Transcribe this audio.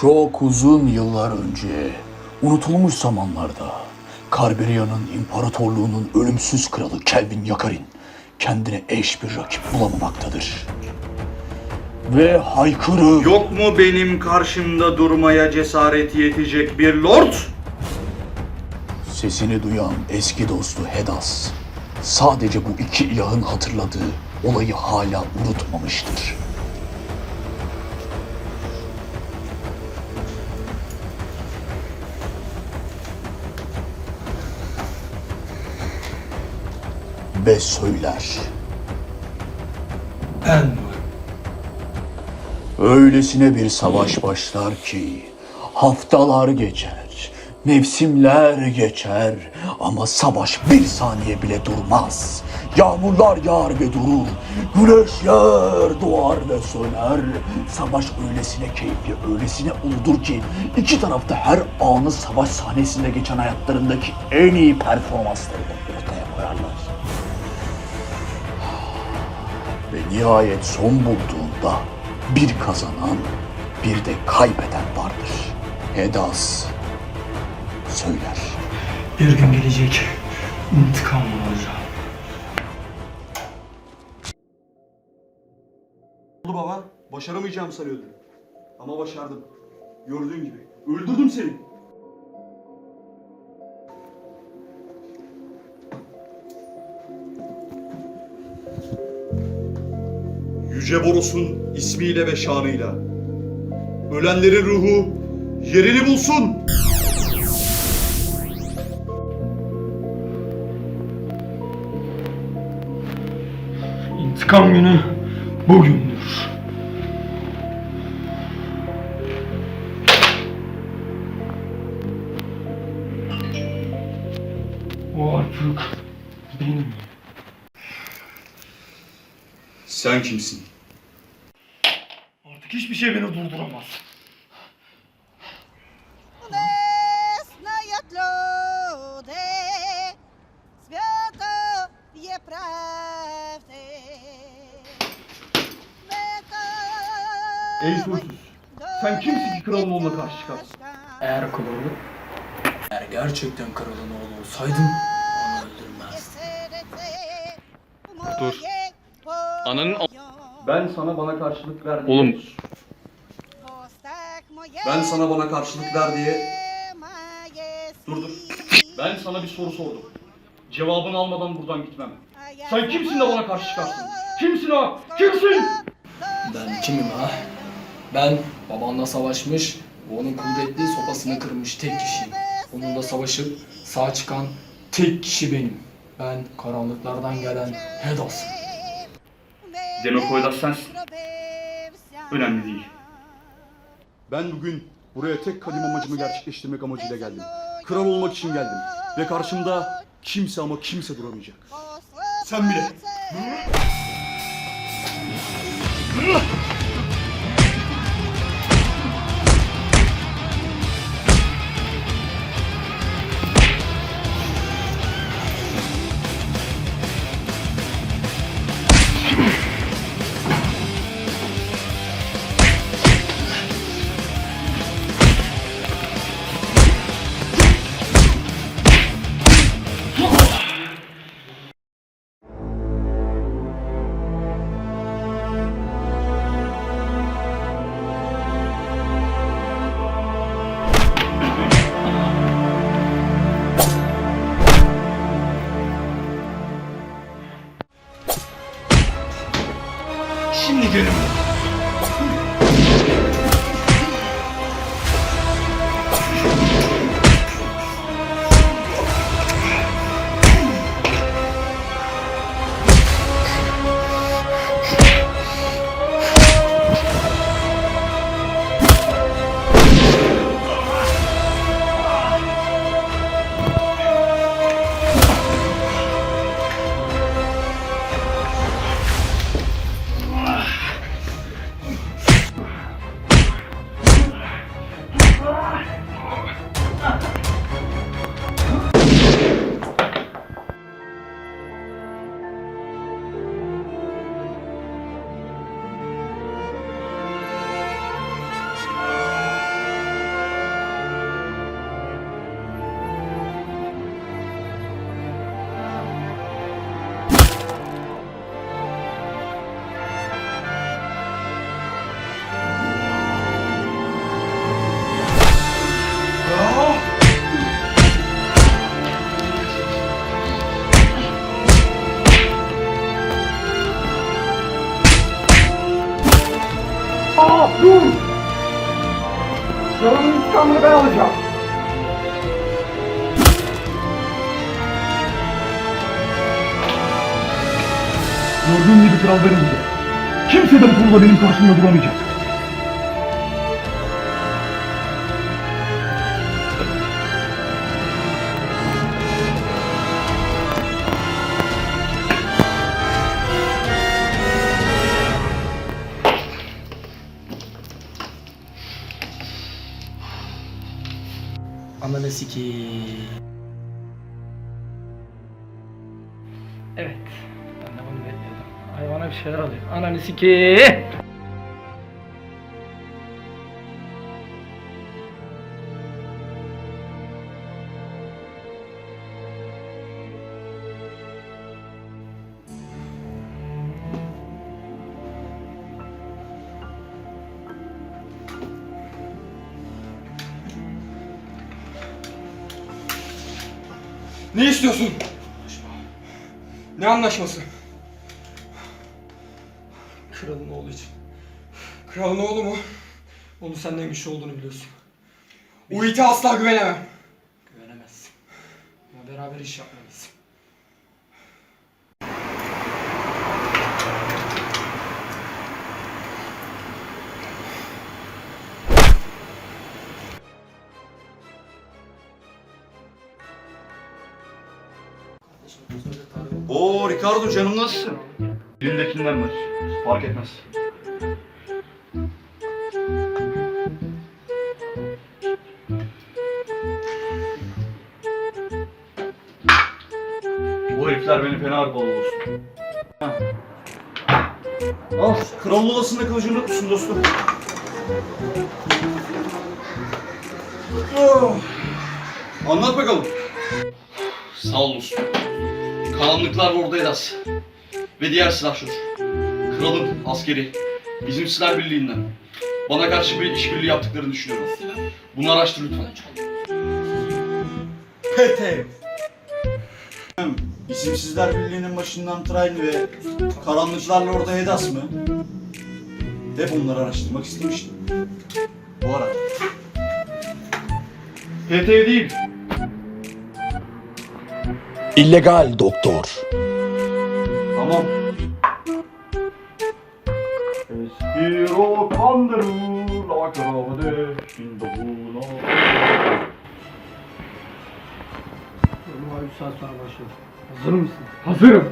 Çok uzun yıllar önce, unutulmuş zamanlarda, Karberia'nın imparatorluğunun ölümsüz kralı Kelvin Yakarin kendine eş bir rakip bulamamaktadır. Ve haykırı... Yok mu benim karşımda durmaya cesaret yetecek bir lord? Sesini duyan eski dostu Hedas, sadece bu iki ilahın hatırladığı olayı hala unutmamıştır. Ve söyler. Mi? Öylesine bir savaş başlar ki haftalar geçer, mevsimler geçer ama savaş bir saniye bile durmaz. Yağmurlar yağar ve durur, güneş yer, doğar ve söner. Savaş öylesine keyifli, öylesine uludur ki iki tarafta her anı savaş sahnesinde geçen hayatlarındaki en iyi performanslarını ortaya Ve nihayet son bulduğunda bir kazanan bir de kaybeden vardır. Hedas söyler. Bir gün gelecek. İntikam alacağım. Oldu baba. Başaramayacağım sanıyordum. Ama başardım. Gördüğün gibi. Öldürdüm seni. Yüce Boros'un ismiyle ve şanıyla. Ölenlerin ruhu yerini bulsun. İntikam günü bugündür. O artık benim. Sen kimsin? Hiçbir şey beni durduramaz. Ey soysuz, sen kimsin ki kralın oğluna karşı çıkarsın? Eğer kralın, eğer gerçekten kralın oğlu olsaydın onu öldürmezdin. Dur. Ananın ben sana bana karşılık ver diye. Oğlum. Ben sana bana karşılık ver diye. Dur dur. Ben sana bir soru sordum. Cevabını almadan buradan gitmem. Sen kimsin de bana karşı çıkarsın? Kimsin ha? Kimsin? Ben kimim ha? Ben babanla savaşmış, onun kudretli sopasını kırmış tek kişiyim. Onunla savaşıp sağ çıkan tek kişi benim. Ben karanlıklardan gelen Hedas. Demek Oydas sensin. Önemli değil. Ben bugün buraya tek kadim amacımı gerçekleştirmek amacıyla geldim. Kral olmak için geldim. Ve karşımda kimse ama kimse duramayacak. Sen bile. Şimdi alacağım. Gördüğün gibi kral benim. Kimse de bu konuda benim karşımda duramayacak. Evet. Ben de bunu bekliyordum. Hayvana bir şeyler oluyor. Ananı sikeyim. Ne istiyorsun? Ne anlaşması? Kralın oğlu için. Kralın oğlu mu? Onu senden güçlü olduğunu biliyorsun. İte asla güvenemem. Güvenemezsin. Ama beraber iş yapmalıyız. Oo Ricardo canım nasılsın? Elindekinden ver. Fark etmez. Bu herifler beni fena arpalı olsun. Al, kral olasında kılıcını tutsun dostum. Oh. Anlat bakalım. Sağ ol dostum. Karanlıklar Ordu Edas. Ve diğer silahşör. Kralın askeri. Bizim silah birliğinden. Bana karşı bir işbirliği yaptıklarını düşünüyorum. Bunu araştır lütfen. Pete. İsimsizler Birliği'nin başından Train ve karanlıklarla orada Hedas mı? Hep onları araştırmak istemiştim. Bu arada. PT değil. İllegal doktor. Tamam. Espiro kandırır la kravade indovuna. Normal bir saat sonra başlıyor. Hazır mısın? Hazırım.